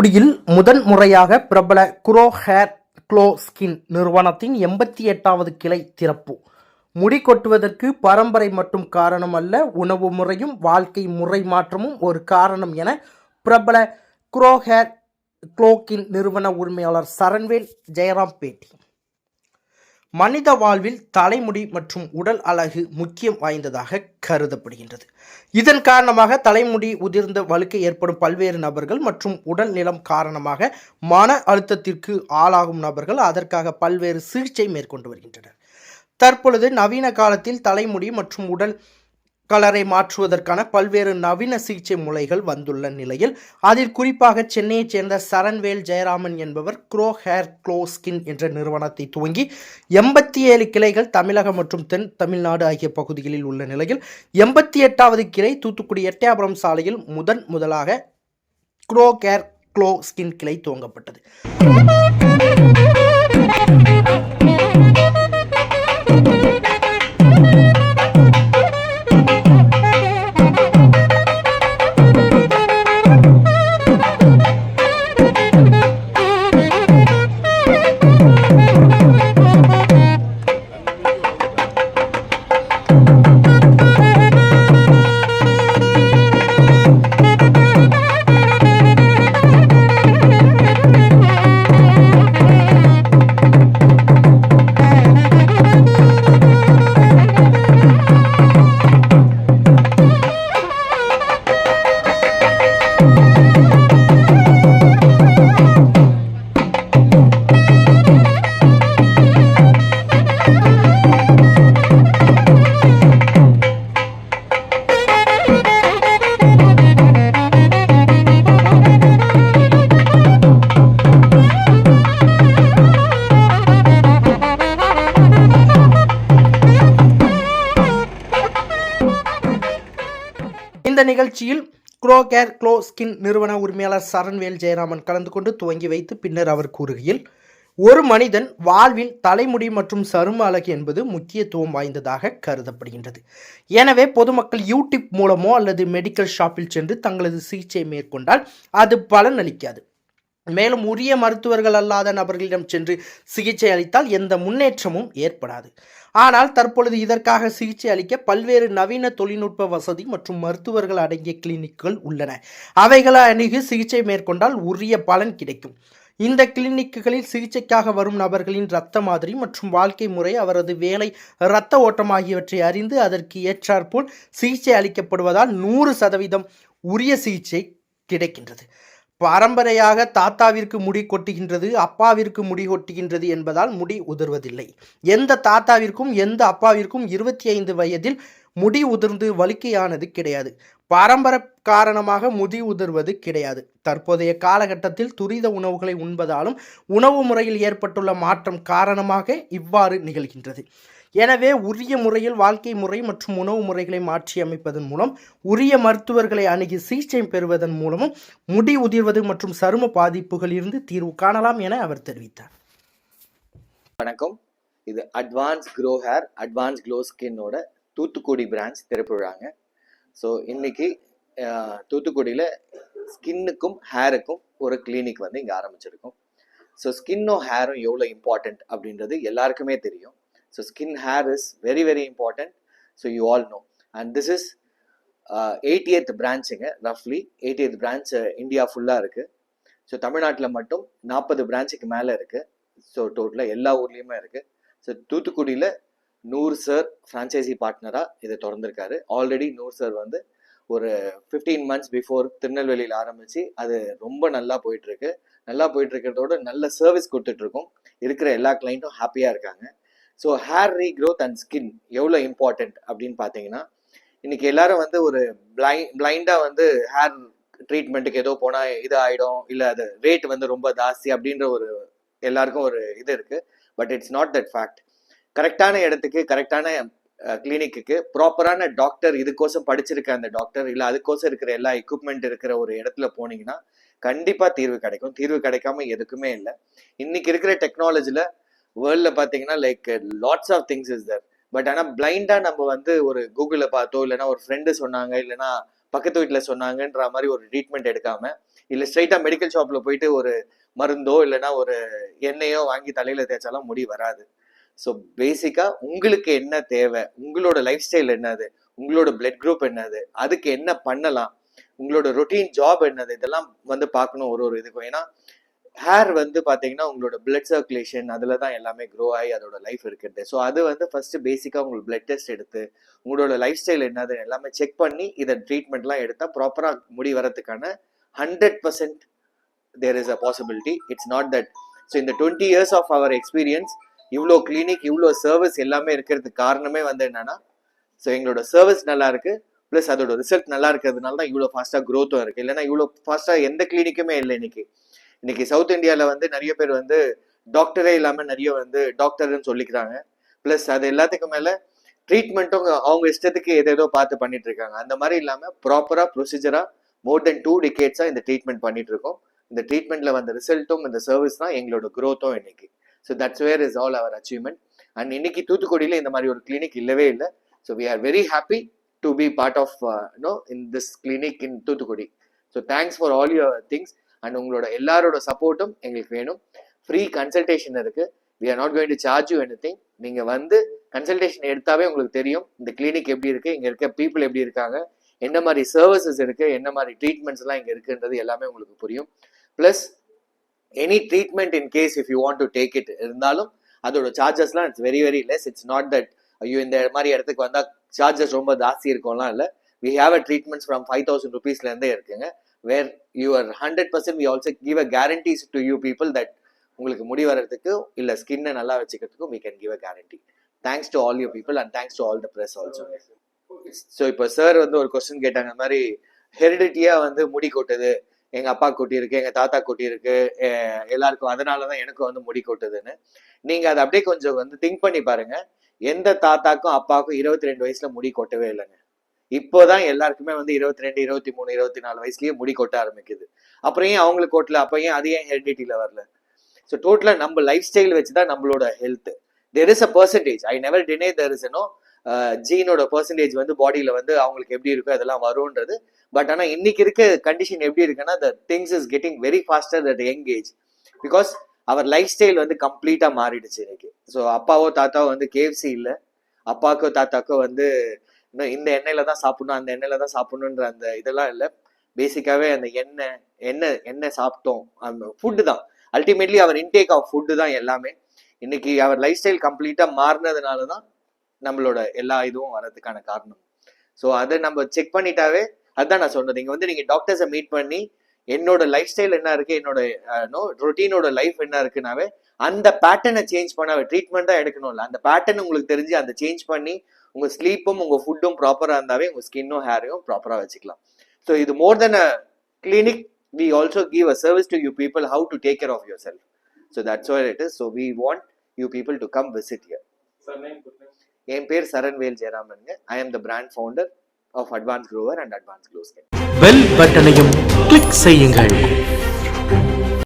தூத்துக்குடியில் முதன் முறையாக பிரபல குரோ ஹேர் க்ளோ ஸ்கின் நிறுவனத்தின் எண்பத்தி எட்டாவது கிளை திறப்பு. முடி கொட்டுவதற்கு பரம்பரை மட்டும் காரணம் அல்ல உணவு முறையும் வாழ்க்கை முறை மாற்றமும் ஒரு காரணம் என பிரபல குரோ ஹேர் க்ளோக்கின் நிறுவன உரிமையாளர் சரண்வேல் ஜெயராம் பேட்டி. மனித வாழ்வில் தலைமுடி மற்றும் உடல் அழகு முக்கியம் வாய்ந்ததாக கருதப்படுகின்றது. இதன் காரணமாக தலைமுடி உதிர்ந்த வழுக்கை ஏற்படும் பல்வேறு நபர்கள் மற்றும் உடல் நிலம் காரணமாக மன அழுத்தத்திற்கு ஆளாகும் நபர்கள் அதற்காக பல்வேறு சிகிச்சை மேற்கொண்டு வருகின்றனர். தற்பொழுது நவீன காலத்தில் தலைமுடி மற்றும் உடல் கலரை மாற்றுவதற்கான பல்வேறு நவீன சிகிச்சை முறைகள் வந்துள்ள நிலையில் அதில் குறிப்பாக சென்னையைச் சேர்ந்த சரண்வேல் ஜெயராமன் என்பவர் க்ரோ ஹேர் க்ளோ ஸ்கின் என்ற நிறுவனத்தை துவங்கி எண்பத்தி ஏழு கிளைகள் தமிழகம் மற்றும் தென் தமிழ்நாடு ஆகிய பகுதிகளில் உள்ள நிலையில் எண்பத்தி எட்டாவது கிளை தூத்துக்குடி எட்டயபுரம் சாலையில் முதன் முதலாக க்ரோ கேர் க்ளோ ஸ்கின் கிளை துவங்கப்பட்டது. நிகழ்ச்சியில் க்ரோ கேர் க்ளோ ஸ்கின் நிறுவன உரிமையாளர் சரண்வேல் ஜெயராமன் கலந்து கொண்டு துவங்கி வைத்து பின்னர் அவர் கூறுகையில் ஒரு மனிதன் வாழ்வில் தலைமுடி மற்றும் சரும அழகு என்பது முக்கியத்துவம் வாய்ந்ததாக கருதப்படுகின்றது. எனவே பொதுமக்கள் யூடியூப் மூலமோ அல்லது மெடிக்கல் ஷாப்பில் சென்று தங்களது சிகிச்சை மேற்கொண்டால் அது பலனளிக்காது. மேலும் உரிய மருத்துவர்கள் அல்லாத நபர்களிடம் சென்று சிகிச்சை அளித்தால் எந்த முன்னேற்றமும் ஏற்படாது. ஆனால் தற்பொழுது இதற்காக சிகிச்சை அளிக்க பல்வேறு நவீன தொழில்நுட்ப வசதி மற்றும் மருத்துவர்கள் அடங்கிய கிளினிக்குகள் உள்ளன. அவைகளை அணுகி சிகிச்சை மேற்கொண்டால் உரிய பலன் கிடைக்கும். இந்த கிளினிக்குகளில் சிகிச்சைக்காக வரும் நபர்களின் இரத்த மாதிரி மற்றும் வாழ்க்கை முறை அவரது வேலை இரத்த ஓட்டம் ஆகியவற்றை அறிந்து அதற்கு ஏற்றாற்போல் சிகிச்சை அளிக்கப்படுவதால் நூறு சதவீதம் உரிய சிகிச்சை கிடைக்கின்றது. பரம்பரையாக தாத்தாவிற்கு முடி கொட்டுகின்றது அப்பாவிற்கு முடி கொட்டுகின்றது என்பதால் முடி உதிர்வதில்லை. எந்த தாத்தாவிற்கும் எந்த அப்பாவிற்கும் இருபத்தி ஐந்து வயதில் முடி உதிர்ந்து வலிக்கையானது கிடையாது. பரம்பரை காரணமாக முடி உதிர்வது கிடையாது. தற்போதைய காலகட்டத்தில் துரித உணவுகளை உண்பதாலும் உணவு முறையில் ஏற்பட்டுள்ள மாற்றம் காரணமாக இவ்வாறு நிகழ்கின்றது. எனவே உரிய முறையில் வாழ்க்கை முறை மற்றும் உணவு முறைகளை மாற்றி அமைப்பதன் மூலம் உரிய மருத்துவர்களை அணுகி சிகிச்சை பெறுவதன் மூலமும் முடி உதிர்வது மற்றும் சரும பாதிப்புகளிலிருந்து தீர்வு காணலாம் என அவர் தெரிவித்தார். வணக்கம். இது advance grow hair advance glow ஸ்கின்னோட Thoothukudi branch திறப்புறாங்க ஸோ இன்னைக்கு தூத்துக்குடியில் ஸ்கின்னுக்கும் ஹேருக்கும் ஒரு கிளினிக் வந்து இங்கே ஆரம்பிச்சிருக்கோம். ஸோ ஸ்கின்னும் ஹேரும் எவ்வளோ இம்பார்ட்டண்ட் அப்படின்றது எல்லாருக்குமே தெரியும். So skin hair is very very important so you all know and this is eightieth பிரான்ச்சுங்க ரஃப்லி எயிட்டியத் பிரான்ச் இந்தியா ஃபுல்லாக இருக்குது ஸோ தமிழ்நாட்டில் மட்டும் நாற்பது பிரான்ச்சுக்கு மேலே இருக்குது ஸோ டோட்டலாக எல்லா ஊர்லேயுமே இருக்குது ஸோ தூத்துக்குடியில் நூறு சார் ஃப்ரான்ச்சைசி பார்ட்னராக இதை திறந்திருக்காரு. ஆல்ரெடி நூறு சார் வந்து ஒரு ஃபிஃப்டீன் மந்த்ஸ் பிஃபோர் திருநெல்வேலியில் ஆரம்பித்து அது ரொம்ப நல்லா போயிட்டுருக்கு நல்லா போயிட்டுருக்கிறதோட நல்ல சர்வீஸ் கொடுத்துட்ருக்கோம் இருக்கிற எல்லா கிளைண்ட்டும் ஹாப்பியாக இருக்காங்க. So hair regrowth and skin எவ்வளோ இம்பார்ட்டண்ட் அப்படின்னு பார்த்தீங்கன்னா இன்னைக்கு எல்லாரும் வந்து ஒரு பிளை பிளைண்டாக வந்து ஹேர் ட்ரீட்மெண்ட்டுக்கு ஏதோ போனால் இது ஆகிடும் இல்லை அது ரேட் வந்து ரொம்ப ஜாஸ்தி அப்படின்ற ஒரு எல்லாருக்கும் ஒரு இது இருக்குது but it's not that fact கரெக்டான இடத்துக்கு கரெக்டான கிளினிக்கு ப்ராப்பரான டாக்டர் இதுக்கோசம் படிச்சிருக்க அந்த டாக்டர் இல்லை அதுக்கோசம் இருக்கிற எல்லா எக்யூப்மெண்ட் இருக்கிற ஒரு இடத்துல போனீங்கன்னா கண்டிப்பாக தீர்வு கிடைக்கும். தீர்வு கிடைக்காம எதுக்குமே இல்லை. இன்னைக்கு இருக்கிற டெக்னாலஜியில் வேர்ல்டில் பார்த்தீங்கன்னா like lots of things is there but ஆனால் பிளைண்டாக நம்ம வந்து ஒரு கூகுளில் பார்த்தோ இல்லைன்னா ஒரு ஃப்ரெண்டு சொன்னாங்க இல்லைன்னா பக்கத்து வீட்டில் சொன்னாங்கன்ற மாதிரி ஒரு ட்ரீட்மெண்ட் எடுக்காமல் இல்லை ஸ்ட்ரைட்டாக மெடிக்கல் ஷாப்பில் போயிட்டு ஒரு மருந்தோ இல்லைன்னா ஒரு எண்ணெயோ வாங்கி தலையில் தேய்ச்சாலும் முடி வராது. ஸோ பேசிக்காக உங்களுக்கு என்ன தேவை? உங்களோட லைஃப் ஸ்டைல் என்னது? உங்களோட பிளட் குரூப் என்னது? அதுக்கு என்ன பண்ணலாம்? உங்களோட ரொட்டீன் ஜாப் என்னது? இதெல்லாம் வந்து பார்க்கணும் ஒரு ஒரு இதுக்கும். ஏன்னா ஹேர் வந்து பார்த்தீங்கன்னா உங்களோட பிளட் சர்க்குலேஷன் அதில் தான் எல்லாமே க்ரோ ஆகி அதோட லைஃப் இருக்குது ஸோ அது வந்து ஃபஸ்ட்டு பேசிக்காக உங்களுக்கு பிளட் டெஸ்ட் எடுத்து உங்களோட லைஃப் ஸ்டைல் என்னது எல்லாமே செக் பண்ணி இதை ட்ரீட்மெண்ட்லாம் எடுத்தால் ப்ராப்பராக முடி வரதுக்கான hundred percent there is a possibility it's not that so இந்த twenty years of our experience இவ்வளோ கிளினிக் இவ்வளோ சர்வீஸ் எல்லாமே இருக்கிறதுக்கு காரணமே வந்து என்னன்னா ஸோ எங்களோட சர்வீஸ் நல்லா இருக்கு ப்ளஸ் அதோட ரிசல்ட் நல்லா இருக்கிறதுனால தான் இவ்வளோ ஃபாஸ்ட்டாக க்ரோத்தும் இருக்குது இல்லைன்னா இவ்வளோ ஃபாஸ்ட்டாக எந்த கிளினிக்குமே இல்லை இன்னைக்கு. இன்னைக்கு சவுத் இந்தியாவில் வந்து நிறைய பேர் வந்து டாக்டரே இல்லாமல் நிறைய வந்து டாக்டர்னு சொல்லிக்கிறாங்க. ப்ளஸ் அது எல்லாத்துக்கும் மேலே ட்ரீட்மெண்ட்டும் அவங்க இஷ்டத்துக்கு எதேதோ பார்த்து பண்ணிட்டு இருக்காங்க. அந்த மாதிரி இல்லாமல் ப்ராப்பராக ப்ரொசீஜராக மோர் தென் டூ டிகேட்ஸாக இந்த ட்ரீட்மெண்ட் பண்ணிட்டு இருக்கோம். இந்த ட்ரீட்மெண்ட்ல வந்த ரிசல்ட்டும் இந்த சர்வீஸ் தான் எங்களோட க்ரோத்தும் இன்னைக்கு. So that's where is all our achievement and இன்னைக்கு தூத்துக்குடியில் இந்த மாதிரி ஒரு கிளினிக் இல்லவே இல்லை. So we are very happy to be part of no in this clinic in Thoothukudi. So thanks for all your things and உங்களோட எல்லாரோட சப்போர்ட்டும் எங்களுக்கு வேணும். ஃப்ரீ கன்சல்டேஷன் இருக்கு. We are not going to charge you anything நீங்கள் வந்து consultation எடுத்தாவே உங்களுக்கு தெரியும். இந்த கிளினிக் எப்படி இருக்குது இங்கே இருக்க பீப்புள் எப்படி இருக்காங்க? என்ன மாதிரி சர்வீசஸ் இருக்குது என்ன மாதிரி ட்ரீட்மெண்ட்ஸ்லாம் இங்கே இருக்குன்றது எல்லாமே உங்களுக்கு புரியும். Plus any treatment in case if you want to take it இருந்தாலும் அதோட சார்ஜஸ்லாம் it's very very less it's not that ஐயோ இந்த மாதிரி இடத்துக்கு வந்தால் சார்ஜஸ் ரொம்ப ஜாஸ்தி இருக்கும்லாம் இல்லை. We have a treatments from five thousand ருபீஸ்லேருந்தே இருக்குங்க. Where you are hundred percent we also give a guarantees to you people that உங்களுக்கு முடி வர்றதுக்கு இல்லை ஸ்கின்னை நல்லா வச்சுக்கிறதுக்கும் we can give a guarantee thanks to all you people and thanks to all the press also so இப்போ sir வந்து ஒரு question கேட்டாங்க இந்த மாதிரி ஹெரிடிட்டியா வந்து முடி கொட்டுது. எங்க அப்பா கொட்டி இருக்கு எங்க தாத்தா கொட்டி இருக்கு எ- தான் எனக்கும் வந்து முடி கொட்டுதுன்னு. நீங்க அதை அப்படியே கொஞ்சம் வந்து திங்க் பண்ணி பாருங்க. எந்த தாத்தாக்கும் அப்பாவுக்கும் இருபத்தி ரெண்டு வயசுல முடி கொட்டவே இல்லைங்க. இப்போதான் எல்லாருக்குமே வந்து இருபத்தி ரெண்டு இருபத்தி மூணு இருபத்தி நாலு வயசுலயே முடி கொட்ட ஆரம்பிக்குது. அப்புறம் ஏன் அவங்களுக்கு கொட்டல? அப்ப ஏன் அது ஏன் ஹெரிடிட்டியில வரல? ஸோ டோட்டலா நம்ம லைஃப் ஸ்டைல் வச்சுதான் நம்மளோட health there is a percentage I never deny there is no ஜீனோட percentage வந்து பாடியில வந்து அவங்களுக்கு எப்படி இருக்கோ அதெல்லாம் வரும்ன்றது. பட் ஆனா இன்னைக்கு இருக்க கண்டிஷன் எப்படி இருக்குன்னா the things is getting very faster that young age because our life style வந்து கம்ப்ளீட்டா மாறிடுச்சு இன்னைக்கு. ஸோ அப்பாவோ தாத்தாவோ வந்து கேஎஃப்சி இல்லை. அப்பாக்கோ தாத்தாக்கோ வந்து இன்னும் இந்த எண்ணெயில தான் சாப்பிடணும் அந்த எண்ணெயில தான் சாப்பிடணுன்ற அந்த இதெல்லாம் இல்லை. பேசிக்காவே அந்த எண்ணெய் எண்ணெய் எண்ணெய் சாப்பிட்டோம். அந்த ஃபுட்டு தான். Ultimately our intake of food தான் எல்லாமே. இன்னைக்கு அவர் லைஃப் ஸ்டைல் கம்ப்ளீட்டா மாறினதுனால தான் நம்மளோட எல்லா இதுவும் வர்றதுக்கான காரணம். ஸோ அதை நம்ம செக் பண்ணிட்டாவே அதுதான் நான் சொன்னது. இங்கே வந்து நீங்கள் டாக்டர்ஸை மீட் பண்ணி என்னோட லைஃப் ஸ்டைல் என்ன இருக்கு? என்னோட நோ ரொட்டீனோட லைஃப் என்ன இருக்குனாவே அந்த பேட்டர்னை சேஞ்ச் பண்ண ட்ரீட்மெண்ட் தான் எடுக்கணும்ல. அந்த பேட்டர்ன் உங்களுக்கு தெரிஞ்சு அந்த சேஞ்ச் பண்ணி உங்க ஸ்லீப்பும் உங்க ஃபுட்டும் ப்ராப்பரா இருந்தாவே உங்க ஸ்கின்னும் ஹேரையும் ப்ராப்பரா வச்சுக்கலாம். ஸோ இது more than a clinic we also give a service to you people how to take care of yourself so that's what it is so we want you people to come visit here என் பேர் Saranvel ஜெயராமனுங்க. I am the brand founder of advance grower and advance க்ளோஸ்கேன் bell பட்டனையும் click செய்யுங்கள்.